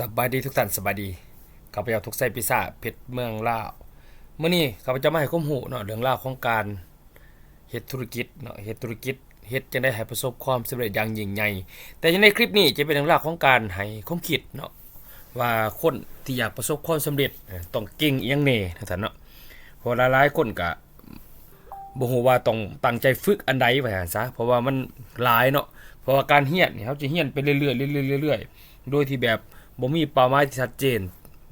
สบายดีทุกท่านสบายดีข้าพเจ้าทุกไซพิซซ่าเพชรเมืองลาวเมื่อนี้ข้าพเจ้ามาให้ข้อมูลเนาะเรื่องราวของการเฮ็ดธุรกิจเนาะเฮ็ดธุรกิจเฮ็ดจะได้ให้ประสบความสำเร็จอย่างยิ่งใหญ่แต่ในคลิปนี้จะเป็นเรื่องราวของการให้ความคิดเนาะว่าคนที่อยากประสบความสำเร็จต้องเก่งอีหยังแน่ท่านเนาะเพราะหลายๆคนก็บ่ฮู้ว่าต้องตั้งใจฝึกอันใดไว้หั่นซะเพราะว่ามันหลายเนาะเพราะว่าการเรียนนี่เขาจะเรียนไปเรื่อยๆเรื่อยๆเรื่อยๆโดยที่แบบ บ่มีเป้าหมายที่ชัดเจน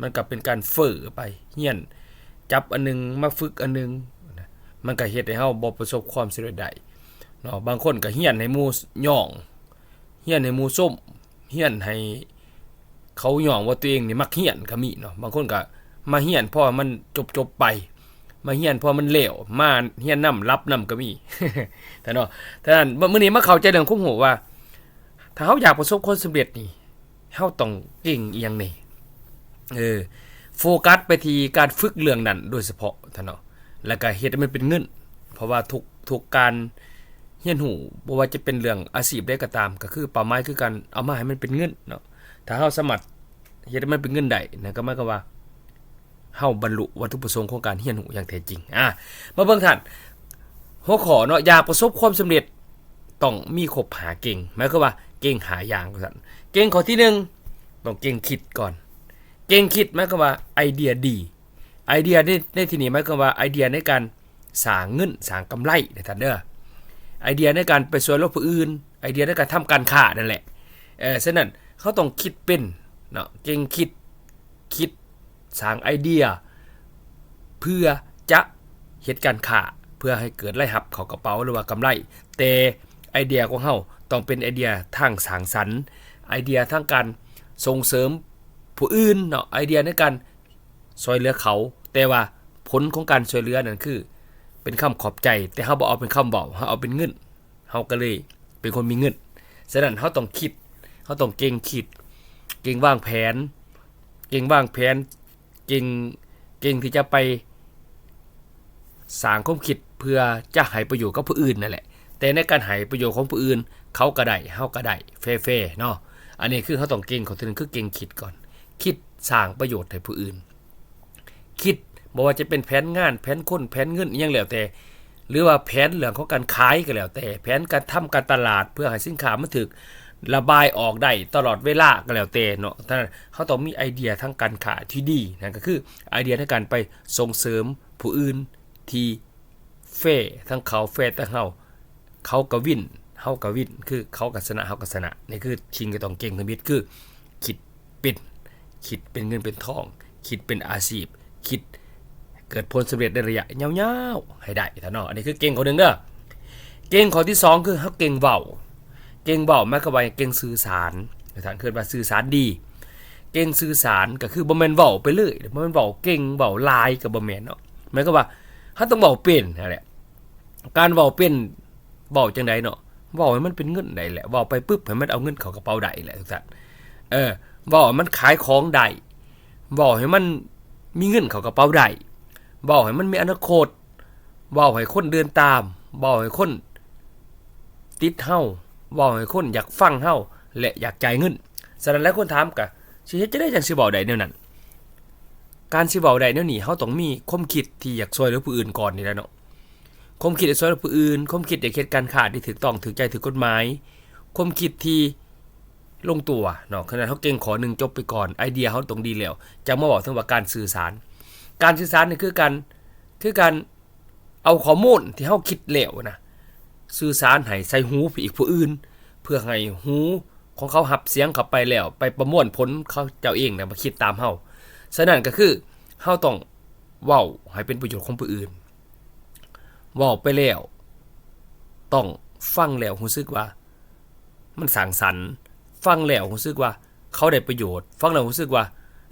มันก็เป็นการเฟ้อไปเรียน จับอันหนึงมาฝึกอันหนึงมันก็เฮ็ดให้เฮาบ่ประสบความสำเร็จได้เนาะบางคนก็เรียนให้หมู่ย่องเรียนให้หมู่ส้มเรียนให้เขาย่องว่าตัวเองนี่มักเรียนก็มีเนาะบางคนก็มาเรียนเพราะมันจบๆไป มาเฮียนเพอมันเลวมาเฮียนนํรับนํก็มีแต่เนาะแต่นั้นมื้อนี้มาเข้าใจเรื่องคุ้มหูว่าถ้าเฮาอยากประสบความสำเร็จนี่ เฮาต้องเก่งอีหยังนี่เออโฟกัสไปที่การฝึกเรื่องนั้นโดยเฉพาะท่านเนาะแล้วก็เฮ็ดให้มันเป็นเงิน เพราะว่าทุกทุกการเฮียนหูบ่ว่าจะเป็นเรื่องอาชีพใดก็ตาม ก็คือเป้าหมายคือการเอามาให้มันเป็นเงินเนาะถ้าเฮาสามารถเฮ็ดให้มันเป็นเงินได้นั่นก็หมายความว่าเฮาบรรลุวัตถุประสงค์ของการเรียนรู้อย่างแท้จริงอะมาเบิ่งท่านหัวข้อเนาะอยากประสบความสำเร็จต้องมีครบหาเก่งหมายความว่าเก่งหาอย่างซั่น ก่งข้อที่หนึ่งต้องเก่งคิดก่อน เก่งคิดหมายความว่าไอเดียดี ไอเดียในในที่นี้หมายความว่าไอเดียในการสร้างเงินสร้างกำไรในท่านเด้อไอเดียในการไปช่วยลือผู้อื่น ไอเดียในการทำการค้านั่นแหละเออฉะนั้นเขาต้องคิดเป็นเนาะเก่งคิดคิดสร้างไอเดีย เพื่อจะเฮ็ดการค้าเพื่อให้เกิดรายรับเขากระเป๋าหรือว่ากำไร แต่ไอเดียของเฮาต้องเป็นไอเดียทางสร้างสรรค์ ไอเดียทางการส่งเสริมผู้อื่นเนาะไอเดียในการช่วยเหลือเขา แต่ว่าผลของการช่วยเหลือนั่นคือ เป็นคำขอบใจ แต่เฮาบ่เอาเป็นคำเว้าเฮาเอาเป็นเงินเฮาก็เลยเป็นคนมีเงินฉะนั้นเฮาต้องคิดเฮาต้องเก่งคิด เก่งวางแผน เก่งวางแผน เก่งเก่งที่จะไปสร้างความคิดเพื่อจะให้ประโยชน์กับผู้อื่นนั่นแหละ แต่ในการให้ประโยชน์ของผู้อื่น เขาก็ได้เฮาก็ได้เฟ่ๆเนาะ อันนี้คือเขาต้องเก่งเขาถึงคือเก่งคิดก่อน คิดสร้างประโยชน์ให้ผู้อื่น คิดบ่ว่าจะเป็นแผนงานแผนคนแผนเงินยังแล้วแต่ หรือว่าแผนเรื่องของการขายก็แล้วแต่ แผนการทำการตลาดเพื่อให้สินค้ามันถึกระบายออกได้ตลอดเวลาก็แล้วแต่เนาะท่านเขาต้องมีไอเดียทางการขายที่ดีนั่นก็คือไอเดียในการไปส่งเสริมผู้อื่นที่เฟ่ทั้งเขาเฟ่ทั้งเฮาเขาก็วิน เฮาก็วินคือเขาก็ชนะเฮาก็ชนะนี่คือชิงก็ต้องเก่งทมิตคือ คิดเป็นคิดเป็นเงินเป็นทอง คิดเป็นอาชีพ คิดเกิดผลสำเร็จในระยะยาวๆให้ได้ท่านเนาะอันนี้คือเก่งข้อหนึ่งเด้อเก่งข้อที่สองคือเขาเก่งเว้าเก่งเว้าหมายความว่าเก่งสื่อสารท่านเคยว่าสื่อสารดี เก่งสื่อสารก็คือบ่แม่นเว้าไปเลยบ่แม่นเว้าเก่งเว้าลายก็บ่แม่นเนาะหมายความว่าเขาต้องเว้าเป็นนั่นแหละการเว้าเป็นเว้าจังไดเนาะ เว้าให้มันเป็นเงินได้แหละเว้าไปปึ๊บให้มันเอาเงินเข้ากระเป๋าได้แหละทุกท่านเออเว้าให้มันขายของได้เว้าให้มันมีเงินเข้ากระเป๋าได้เว้าให้มันมีอนาคตเว้าให้คนเดินตามเว้าให้คนติดเฮาเว้าให้คนอยากฟังเฮาและอยากจ่ายเงินฉะนั้นแล้วคนถามกะสิเฮ็ดจะได้จังสิเว้าได้แนวนั้น การสิเว้าได้แนวนี้เฮาต้องมีความคิดที่อยากช่วยเหลือผู้อื่นก่อนนี่แหละเนาะ ความคิดอยากช่วยผู้อื่นความคิดอยากเฮ็ดการค้าที่ถูกต้องถูกใจถูกกฎหมายความคิดที่ลงตัวเนาะขนาดเฮาเก่งขอหนึ่งจบไปก่อนไอเดียเฮาต้องดีแล้วจะมาบอกถึงว่าการสื่อสาร การสื่อสารนี่คือการคือการเอาข้อมูลที่เฮาคิดแล้วนะสื่อสารให้ใส่หูผู้อีกผู้อื่น เพื่อให้หูของเขาหับเสียงเข้าไปแล้ว ไปประมวลผลเขาเจ้าเองนะมาคิดตามเฮาฉะนั้นก็คือเฮาต้องเว้าให้เป็นประโยชน์ของผู้อื่น ว่าไปแล้ว ต้องฟังแล้วรู้สึกว่า มันสังสรรฟังแล้วรู้สึกว่า เขาได้ประโยชน์ ฟังแล้วรู้สึกว่า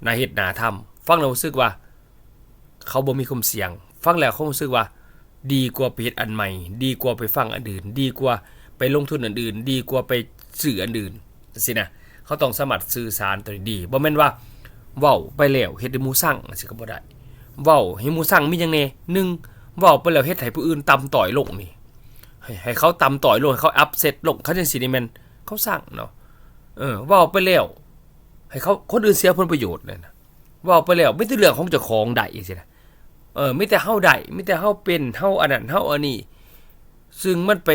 นาเหตุนาทำฟังแล้วรู้สึกว่า เขาบ่มีความเสี่ยง ฟังแล้วเขารู้สึกว่า ดีกว่าไปเฮ็ดอันใหม่ ดีกว่าไปฟังอันอื่น ดีกว่าไปลงทุนอันอื่น ดีกว่าไปสื่ออันอื่นสินะเขาต้องสมัครสื่อสารตัวดีบ่แม่นว่าเว้าไปแล้วเฮ็ดให้มูสั่งสิก็บ่ได้เว้าให้มูสั่งมีหยังแน่1 บอกไปแล้วเฮ็ดให้ผู้อื่นตำต่อยลงนี่ให้เขาตำต่อยลงให้เขาอัพเซตลงเขาจังสินี่แม่นเขาสั่งเนาะเออว่าไปแล้วให้เขาคนอื่นเสียผลประโยชน์นั่นะว่าไปแล้วไม่ใช่เรื่องของเจ้าของได้อีกสินะเออไม่แต่เฮาได้ไม่แต่เฮาเป็นเฮาอันนั้นเฮาอันนี้ ซึ่งมันไป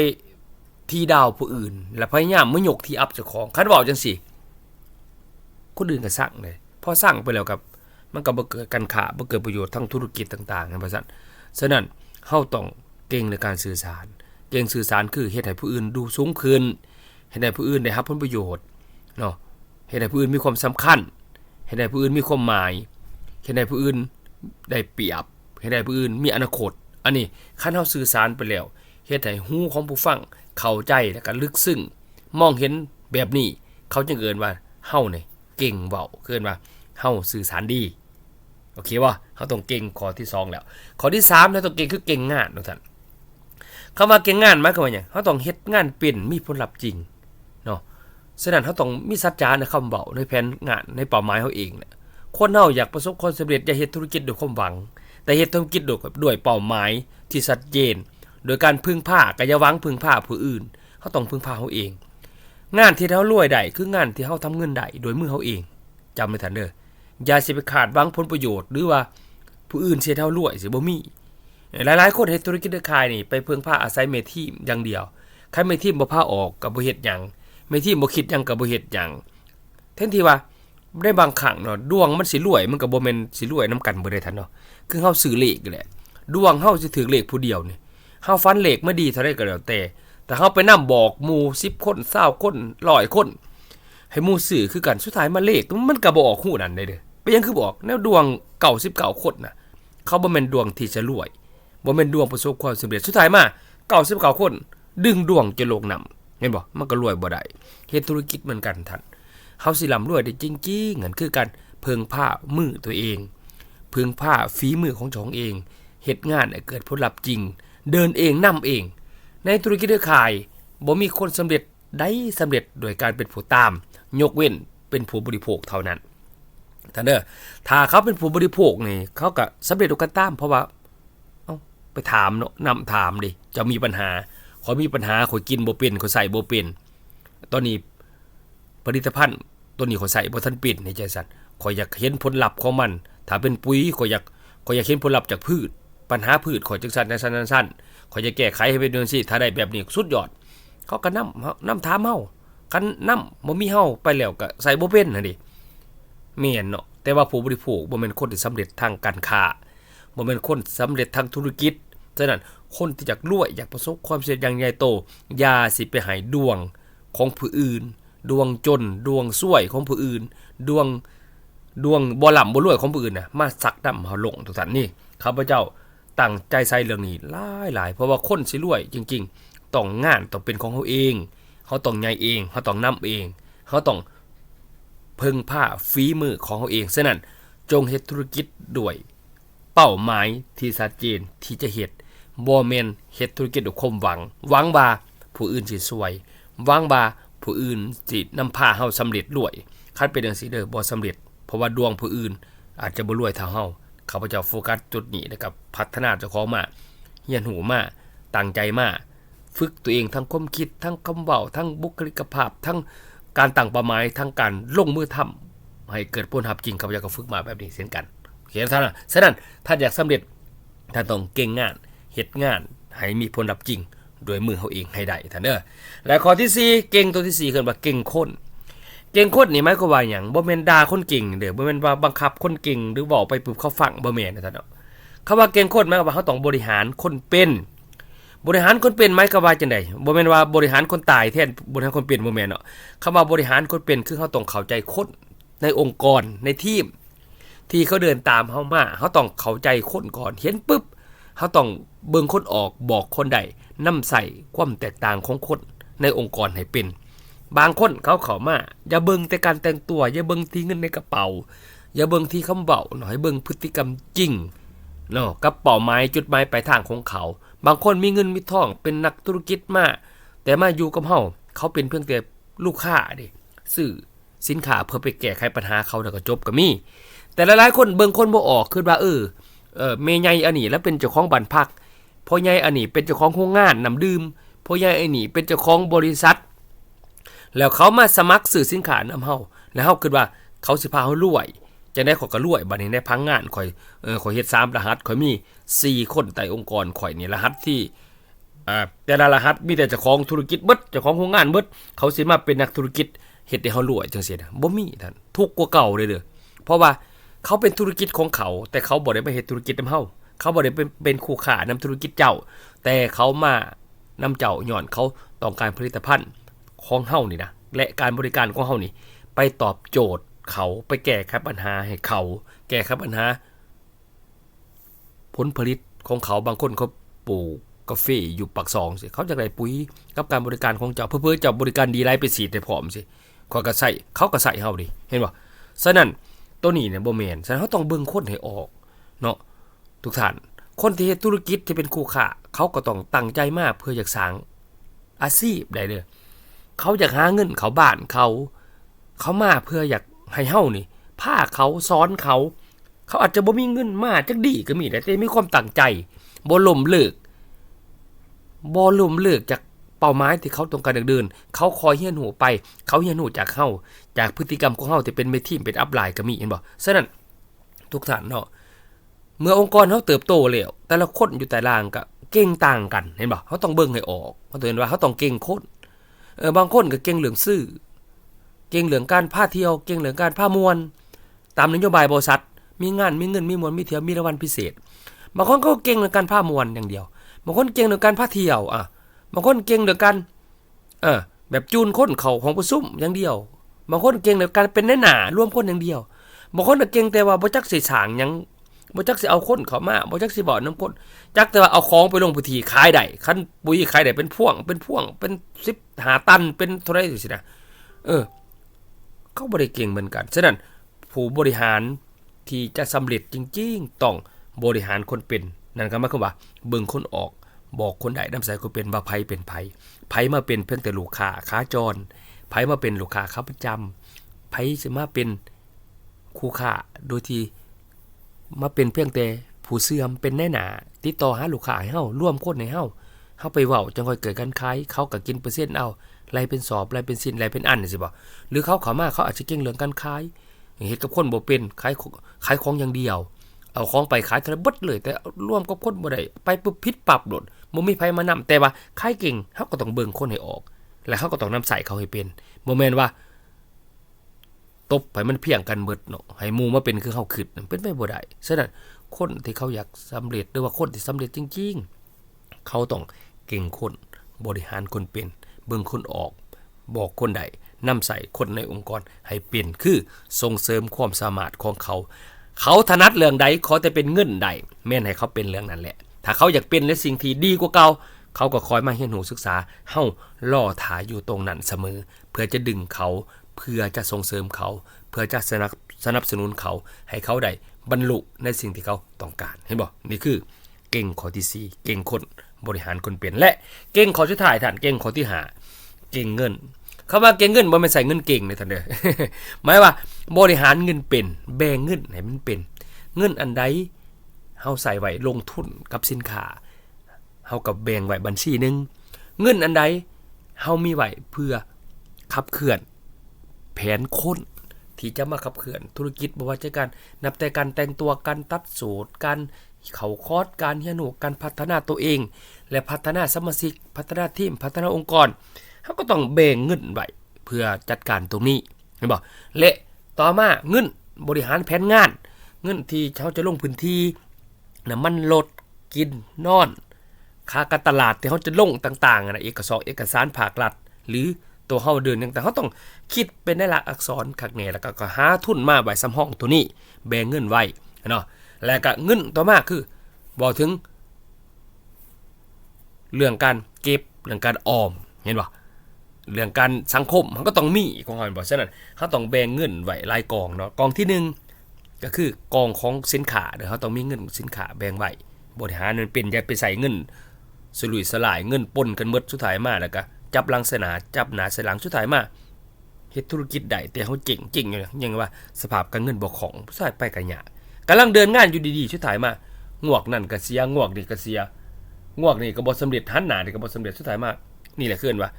ทีดาวผู้อื่น และพยายามไม่หยกที่อัพเจ้าของคันว่าจังสิคนอื่นก็สั่งเลยพอสั่งไปแล้วกับ มันก็บ่เกิดกันขาบ่เกิดประโยชน์ทางธุรกิจต่างๆนะพระสัน ฉะนั้นเฮาต้องเก่งในการสื่อสาร เก่งสื่อสารคือเฮ็ดให้ผู้อื่นดูสูงขึ้นเฮ็ดให้ผู้อื่นได้รับผลประโยชน์เนาะเฮ็ดให้ผู้อื่นมีความสำคัญเฮ็ดให้ผู้อื่นมีความหมายเฮ็ดให้ผู้อื่นได้เปรียบเฮ็ดให้ผู้อื่นมีอนาคต อันนี้คันเฮาสื่อสารไปแล้วเฮ็ดให้หูของผู้ฟังเข้าใจและก็ลึกซึ้งมองเห็นแบบนี้ เขาจึงเอิ้นว่าเฮานี่เก่งเว้าเกินว่าเฮาสื่อสารดี โอเคว่าเขาต้องเก่งข้อที่สองแล้วข้อที่สามแล้วต้องเก่งคือเก่งงานทุท่านคำว่าเก่งงานหมายความว่าหยังเขาต้องเฮ็ดงานเป็นมีผลลัพธ์จริงเนาะฉะนั้นเขาต้องมีสัจจาในคำเว้าในแผนงานในเป้าหมายเขาเองเนี่ยคนเฮาอยากประสบความสำเร็จอย่าเฮ็ดธุรกิจด้วยความหวัง แต่เฮ็ดธุรกิจด้วยด้วยเป้าหมายที่ชัดเจน โดยการพึ่งพาก็อย่าวังพึ่งพาผู้อื่นเขาต้องพึ่งพาเขาเอง งานที่เขารวยได้คืองานที่เขาทำเงินได้โดยมือเขาเองจำไว้ทันเด้อ อย่าสิไปขาดหวังผลประโยชน์หรือว่าผู้อื่นเสียเท่ารวยสิบ่มีหลายๆคนเฮ็ดธุรกิจเครือข่ายนี่ไปเพิ่งพาอาศัยเมทีมอย่างเดียวใครเมทีมบ่พาออกก็บ่เฮ็ดหยังเมทีมบ่คิดหยังก็บ่เฮ็ดหยังแทนที่ว่าได้บางครั้งเนาะดวงมันสิรวยมันก็บ่แม่นสิรวยนํกันบ่ได้ทันเนาะคือเฮาซื้อเลขแหละดวงเฮาสิถือเลขผู้เดียวนี่เฮาฟันเลขมาดีเท่าใดก็แล้วแต่ แต่เฮาไปนํบอกหมู่10คน20คน100คนให้หมู่ซื้อคือกันสุดท้ายมาเลขมันก็บ่ออกฮู้นั่นได้เด้อ ไปยังคือบอกแนวดวงเก่าสิบเก่าคนน่ะเขาบ่แม่นดวงที่จะรวยบ่แม่นดวงประสบความสำเร็จสุดท้ายมาเก่าสิบเก่าคน ดึงดวงจะลงนำเห็นบ่มันก็รวยบ่ได้เฮ็ดธุรกิจเหมือนกันท่านเฮาสิร่ำรวยได้จริงๆนั่นคือการเพิงผ้ามือตัวเอง เพิงผ้าฝีมือของเจ้าของเองเฮ็ดงานให้เกิดผลลัพธ์จริง เดินเองนำเอง ในธุรกิจเครือข่ายบ่มีคนสำเร็จได้สำเร็จโดยการเป็นผู้ตาม ยกเว้นเป็นผู้บริโภคเท่านั้น ท่านเด้อถ้าเขาเป็นผู้บริโภคนี่เขาก็สำเร็จโดยการตาม เพราะว่าเอ้าไปถามเนาะนำถามดิจะมีปัญหาขอมีปัญหาขอยกินบ่เป็นขอยใส่บ่เป็นตอนนี้ผลิตภัณฑ์ตัวนี้ขอยใส่บ่ทันเป็นในใจสั่นขอยอยากเห็นผลลัพธ์ของมัน ถ้าเป็นปุ๋ยขอยอยากขอยอยากเห็นผลลัพธ์จากพืช ปัญหาพืชขอยจังสั่นจังสั่นจังสั่นขอยจะแก้ไขให้เป็นเรื่องสิถ้าได้แบบนี้สุดยอด เขาก็นำนำถามเฮาคันนำบ่มีเฮาไปแล้วก็ใส่บ่เป็นน่ะดิ แม่นเนาะแต่ว่าผู้บริโภคบ่แม่นคนที่สำเร็จทางการค้าบ่แม่นคนสำเร็จทางธุรกิจฉะนั้นคนที่อยากรวยอยากประสบความสำเร็จอย่างใหญ่โตอย่าสิไปให้ดวงของผู้อื่น ดวงจน ดวงซวยของผู้อื่น ดวงดวงบ่ล่ำบ่รวยของผู้อื่นน่ะมาสักดำเฮาลงทุกท่านนี่ข้าพเจ้าตั้งใจใส่เรื่องนี้หลายหลายเพราะว่าคนสิรวยจริง ๆ ต้องงานต้องเป็นของเขาเองเขาต้องใหญ่เองเขาต้องนำเองเขาต้อง เพิ่งผ้าฝีมือของเขาเองฉะนั้นจงเฮ็ดธุรกิจด้วยเป้าหมายที่ชัดเจนที่จะเฮ็ดบ่แม่นเฮ็ดธุรกิจด้วยความหวัง หวังว่าผู้อื่นสิสวยหวังว่าผู้อื่นสินำพาเฮาสำเร็จรวยคันเป็นจังซี่เด้อบ่สำเร็จ เพราะว่าดวงผู้อื่น อาจจะบ่รวยเท่าเฮาข้าพเจ้าโฟกัสจุดนี้นะครับพัฒนาเจ้าของมาเรียนหูมาตั้งใจมา ฝึกตัวเองทั้งความคิดทั้งคำเว้าทั้งบุคลิกภาพทั้ง การตั้งเป้าหมายทั้งการลงมือทำให้เกิดผลลัพธ์จริงข้าพเจ้าก็ฝึกมาแบบนี้เช่นกันโอเคท่านนะฉะนั้นถ้านอยากสำเร็จท่านต้องเก่งงานเฮ็ดงานให้มีผลลัพธ์จริงโดยมือเขาเองให้ได้ท่านเด้อและข้อที่สี่เก่งตัวที่สี่คือว่าเก่งคนเก่งคนนี่หมายความว่ายังบ่แม่นด่าคนเก่งเด้อบ่แม่นว่าบังคับคนเก่งหรือบอกไปปุ๊บเขาฟังบ่แม่นนะท่านเนาะคำว่าเก่งคนหมายความว่าเขาต้องบริหารคนเป็น บริหารคนเป็นไหมก็ว่าจังไดบ่แม่นว่าบริหารคนตายแทนบริหารคนเป็นบ่แม่นเนาะคำว่าบริหารคนเป็นคือเขาต้องเข้าใจคนในองค์กรในทีมที่เขาเดินตามเฮามาเขาต้องเข้าใจคนก่อนเห็นปุ๊บเขาต้องเบิ่งคนออกบอกคนใดนำใส่ความแตกต่างของคนในองค์กรให้เป็น บางคนเขาเข้ามาอย่าเบิ่งแต่การแต่งตัวอย่าเบิ่งที่เงินในกระเป๋าอย่าเบิ่งที่คำเว้าหน่อยเบิ่งพฤติกรรมจริงเนาะกับเป้าหมายจุดหมายปลายทางของเขา บางคนมีเงินมีทองเป็นนักธุรกิจมากแต่มาอยู่กับเฮาเขาเป็นเพียงแต่ลูกค้าดิซื้อสินค้าเพื่อไปแก้ไขปัญหาเขาแล้วก็จบก็มี แต่หลายๆคนเบิ่งคนบ่ออกคือว่าเออเออเมยใหญ่อันนี้แล้วเป็นเจ้าของบ้านพักพ่อใหญ่อันนี้เป็นเจ้าของโรงงานน้ำดื่มพ่อใหญ่อันนี้เป็นเจ้าของบริษัท แล้วเขามาสมัครซื้อสินค้านำเฮาแล้วเฮาคิดว่าเขาสิพาเฮารวย จังได้ข่อยก็รวยบัดนี้ได้พังงานข่อยเออข่อยเฮ็ดสามรหัสข่อยมีสี่คนใต้องค์กรข่อยนี่รหัสที่อ่าแต่ละรหัสมีแต่เจ้าของธุรกิจเบิดเจ้าของโรงงานเบิดเขาสิมาเป็นนักธุรกิจเฮ็ดให้เฮารวยจังซี่นะบ่มีท่านทุกข์กว่าเก่าเลยเด้อเพราะว่าเขาเป็นธุรกิจของเขา แต่เขาบ่ได้มาเฮ็ดธุรกิจนำเฮาเขาบ่ได้เป็นเป็นคู่ค้านำธุรกิจเจ้า แต่เขามานำเจ้าย้อนเขาต้องการผลิตภัณฑ์ของเฮานี่นะและการบริการของเฮานี่ไปตอบโจทย์ เขา ไปแก้ไขปัญหาให้เขา แก้ไขปัญหา ผลผลิตของเขาบางคนเขาปลูกกาแฟอยู่ปักซองสิเขาจะได้ปุ๋ยกับการบริการของเจ้าเพื่อเพื่อเจ้าบริการดีไรไปสีดได้พร้อมสิเขาก็ใส่เขาก็ใส่เฮาดิเห็นบ่ฉะนั้นตัวนี้เนี่ยบ่แมนฉะนั้นเขาต้องเบิ่งคนให้ออกเนาะทุกท่านคนที่เฮ็ดธุรกิจที่เป็นคู่ค้าเขาก็ต้องตั้งใจมากเพื่ออยากสร้างอาชีพได้เด้อเขาอยากหาเงินเขาบ้านเขา เขามาเพื่ออยาก ให้เฮานี่พาเขาสอนเขา เขาอาจจะบ่มีเงินมาจักดีก็มีแต่แต่มีความตั้งใจบ่ล้มเลิกบ่ล้มเลิกจากเป้าหมายที่เขาต้องการเดิน เขาคอยเฮียนหูไป เขาเฮียนหูจากเฮาจากพฤติกรรมของเฮาที่เป็นเมทีมเป็นอัพไลน์ก็มีเห็นบ่ฉะนั้นทุกท่านเนาะเมื่อองค์กรเขาเติบโตแล้วแต่ละคนอยู่แต่ละางก็เก่งต่างกันเห็นบ่เขาต้องเบิ่งให้ออกเขาเตือนว่าเขาต้องเก่งคนเออบางคนก็เก่งเรื่องซื่อ เก่งเรื่องการพาเที่ยว เก่งเรื่องการพามวล ตามนโยบายบริษัท มีงานมีเงินมีมวลมีเที่ยวมีรางวัลพิเศษ บางคนก็เก่งเรื่องการพามวลอย่างเดียว บางคนเก่งเรื่องการพาเที่ยว อะ บางคนเก่งเรื่องการเออแบบจูนคนเข่าของผู้ซุ่มอย่างเดียว บางคนเก่งเรื่องการเป็นแน่หนาร่วมคนอย่างเดียว บางคนก็เก่งแต่ว่าบ่จักสิสางยังบ่จักสิเอาคนเขามาบ่จักสิบ่อน้ำคนจักแต่ว่าเอาของไปลงพิธีขายได้คันปุ๋ยขายได้เป็นพ่วง เป็นพ่วง เป็น10หาตัน เป็นเท่าไร่สินะ เออ เขาบริเก่งเหมือนกัน ฉะนั้นผู้บริหารที่จะสำเร็จจริงๆ ต้องบริหารคนเป็น นั่นก็หมายความว่าเบิ่งคนออก บอกคนใดน้ำใส่คนเป็นว่าไผเป็นไผไผมาเป็นเพียงแต่ลูกค้าค้าจรไผมาเป็นลูกค้าค้าประจำไผสิมาเป็นคู่ค้าโดยที่มาเป็นเพียงแต่ผู้เสื่อมเป็นแน่หนาติดต่อหาลูกค้าให้เฮาร่วมคนให้เฮาเฮาไปเว้าจังค่อยเกิดการขายเขาก็กินเปอร์เซ็นต์เอา ไรเป็นสอบไรเป็นสินไรเป็นอันสิบ่หรือเขาเขามาเขาอาจจะเก่งเรื่องการขายเฮ็ดกับคนบ่เป็นขายขายของอย่างเดียว เอาของไปขายทะเลบดเลย แต่ร่วมกับคนบ่ได้ไปปุ๊บพิษปรับโดดบ่มีไผมานำแต่ว่าขายเก่งเฮาก็ต้องเบิ่งคนให้ออก และเขาก็ต้องนำใส่เขาให้เป็นบ่แม่นว่าตบให้มันเพียงกันเบิดเนาะให้หมู่มาเป็นคือเฮาคิดนั่นเป็นไปบ่ได้ฉะนั้นคนที่เขาอยากสำเร็จหรือว่าคนที่สำเร็จจริง ๆ เขาต้องเก่งคนบริหารคนเป็น เบิ่งคนออก บอกคนใดนำใส่คนในองค์กรให้เปลี่ยนคือส่งเสริมความสามารถของเขา เขาถนัดเรื่องใดขอแต่เป็นเงินใดแม่นให้เขาเป็นเรื่องนั้นแหละ ถ้าเขาอยากเป็นในสิ่งที่ดีกว่าเก่าเขาก็คอยมาเรียนรู้ศึกษาเฮ้าล่อถาอยู่ตรงนั้นเสมอ เพื่อจะดึงเขาเพื่อจะส่งเสริมเขา เพื่อจะสนับสนับสนุนเขาให้เขาได้บรรลุในสิ่งที่เขาต้องการเห็นบ่นี่คือ เก่งข้อที่สี่เก่งคนบริหารคนเปลี่ยนและเก่งข้อที่ถ่ายฐานเก่งข้อที่หาเก่งเงินคำว่าเก่งเงินบ่แม่นใส่เงินเก่งในทันเด้อหมายว่าบริหารเงินเป็นแบ่งเงินให้มันเป็น เงินอันใดเฮาใส่ไว้ลงทุนกับสินค้าเฮากับแบ่งไว้บัญชีหนึงเงินอันใดเฮามีไว้เพื่อขับเคลื่อน แผนค้นที่จะมาขับเคลื่อนธุรกิจบ่ว่าจะการนับแต่การแต่งตัวการตัดสูตรการ เขาคอร์สการเรียนูการพัฒนาตัวเอง และพัฒนาสมาชิก พัฒนาทีม พัฒนาองค์กรเขาก็ต้องแบ่งเงินไว้เพื่อจัดการตรงนี้เห็นบ่และต่อมาเงินบริหารแผนงาน เงินที่เขาจะลงพื้นที่น้ำมันรถกินนอนค่าการตลาดที่เขาจะลงต่างๆนะเอกสารเอกสารภาครัฐหรือตัวเฮาเดินต่างๆเขาต้องคิดเป็นในหลักอักษรคักแน่แล้วก็ก็หาทุนมาไว้สำห้องตัวนี้ แบ่งเงินไว้เนาะ แล้วก็เงินต่อมาคือบอกถึง เรื่องการเก็บเรื่องการออมเห็นบ่เรื่องการสังคมมันก็ต้องมีของเขาบอกฉะนั้นเขาต้องแบ่งเงินไว้รายกองเนาะกองที่หนึ่งก็คือกองของสินค้าเดี๋ยวเขาต้องมีเงินสินค้าแบ่งไว้บริหารมันเป็นอย่าไปใส่เงินสลุยสลายเงินปนกันหมดสุดท้ายมาแล้วก็จับลังสนาจับหนาใส่หลังสุดท้ายมาเฮ็ดธุรกิจใดแต่เขาเจ๋งจริงอยู่ยังว่าสภาพการเงินบ่ของผู้ชายไปกันยาก กำลังเดินงานอยู่ดีๆสุดท้ายมางวกนั่นก็เสียงวกนี่ก็เสียงวกนี่ก็บ่สำเร็จหันหน้านี่ก็บ่สำเร็จสุดท้ายมานี่แหละเคืออนว่า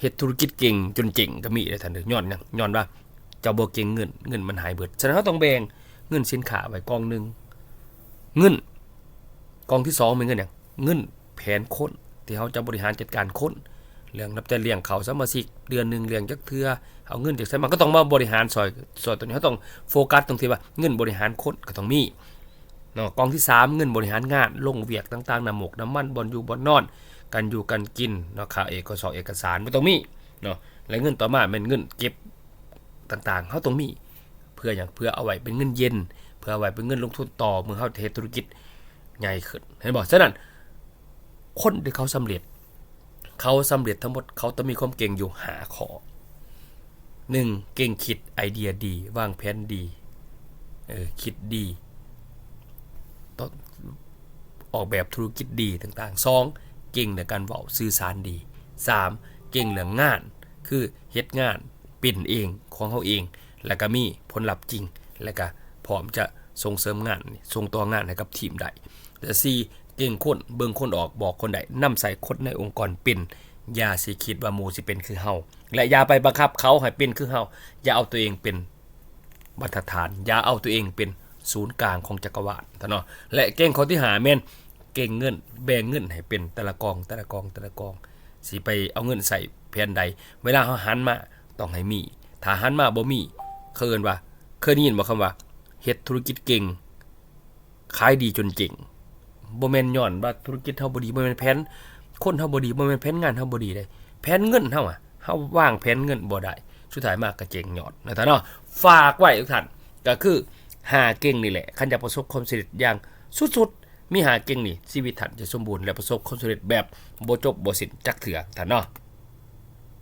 เฮ็ดธุรกิจเก่งจนเจ๋งก็มีได้ท่านเด้อย้อนหยังย้อนว่าเจ้าบ่เก่งเงินเงินมันหายเบิดฉะนั้นเราต้องแบ่งเงินสินค้าไว้กองหนึงเงินกองที่สองเป็นเงินหยังเงินแผนคนที่เขาจะบริหารจัดการค้น เรื่องนับแต่เลี้ยงเขาสมาชิกเดือนหนึ่งเลี้ยงจักเทื่อเอาเงินจากไสมันก็ต้องมาบริหารซอยซอยตัวนี้เขาต้องโฟกัสตรงที่ว่าเงินบริหารคนก็ต้องมีเนาะกองที่ 3 เงินบริหารงานลงเวียกต่างๆน้ำหมกน้ำมันบอลอยู่บอลนอน กันอยู่กันกินเนาะค่าเอกสารเอกสารไม่ต้องมีเนาะและเงินต่อมาเป็นเงินเก็บต่างๆเขาต้องมี เพื่ออย่างเพื่อเอาไว้เป็นเงินเย็น เพื่อเอาไว้เป็นเงินลงทุนต่อเมื่อเขาเทธุรกิจใหญ่ขึ้นเห็นบอกฉะนั้นคนที่เขาสำเร็จ เขาสำเร็จทั้งหมดเขาต้องมีความเก่งอยู่หาขอหนึ่งเก่งคิดไอเดียดีวางแผนดีเออคิดดีต้องออกแบบธุรกิจดีต่างๆ 2. เก่งในการเว้าสื่อสารดี 3. เก่งเรื่องงาน คือเฮ็ดงานเป็นเองของเขาเอง แล้วก็มีผลลัพธ์จริง แล้วก็พร้อมจะส่งเสริมงานส่งต่องานให้กับทีมได้แต่ 4. เก่งคนเบิ่งคนออกบอกคนใดนำใส่คนในองค์กรเป็นอย่าสิคิดว่าหมู่สิเป็นคือเฮาและอย่าไปบังคับเขาให้เป็นคือเฮาอย่าเอาตัวเองเป็นมาตรฐาน อย่าเอาตัวเองเป็นศูนย์กลางของจักรวาลท่านเนาะและเก่งคนที่หาแม่นเก่งเงิน แบ่งเงินให้เป็นแต่ละกองแต่ละกองแต่ละกองสิไปเอาเงินใส่แผนใด เวลาเขาหันมาต้องให้มีถ้าหันมาบ่มีเคยเอิ้นว่าเคยได้ยินบ่คำว่าเฮ็ดธุรกิจเก่งขายดีจนเก่ง บ่แม่นย้อนว่าธุรกิจเฮาบ่ดีบ่แม่นแผนคนเฮาบ่ดีบ่แม่นแผนงานเฮาบ่ดีได้แผนเงินเฮาอะเฮาวางแผนเงินบ่ได้สุดท้ายมากก็เจ๊งยอดนะท่านเนาะฝากไว้ทุกท่านก็คือหาเก่งนี่แหละคันจะประสบความสำเร็จอย่างสุดๆมีหาเก่งนี่ชีวิตท่านจะสมบูรณ์และประสบความสำเร็จแบบบ่จบบ่สิ้นจักเถื่อท่านเนาะ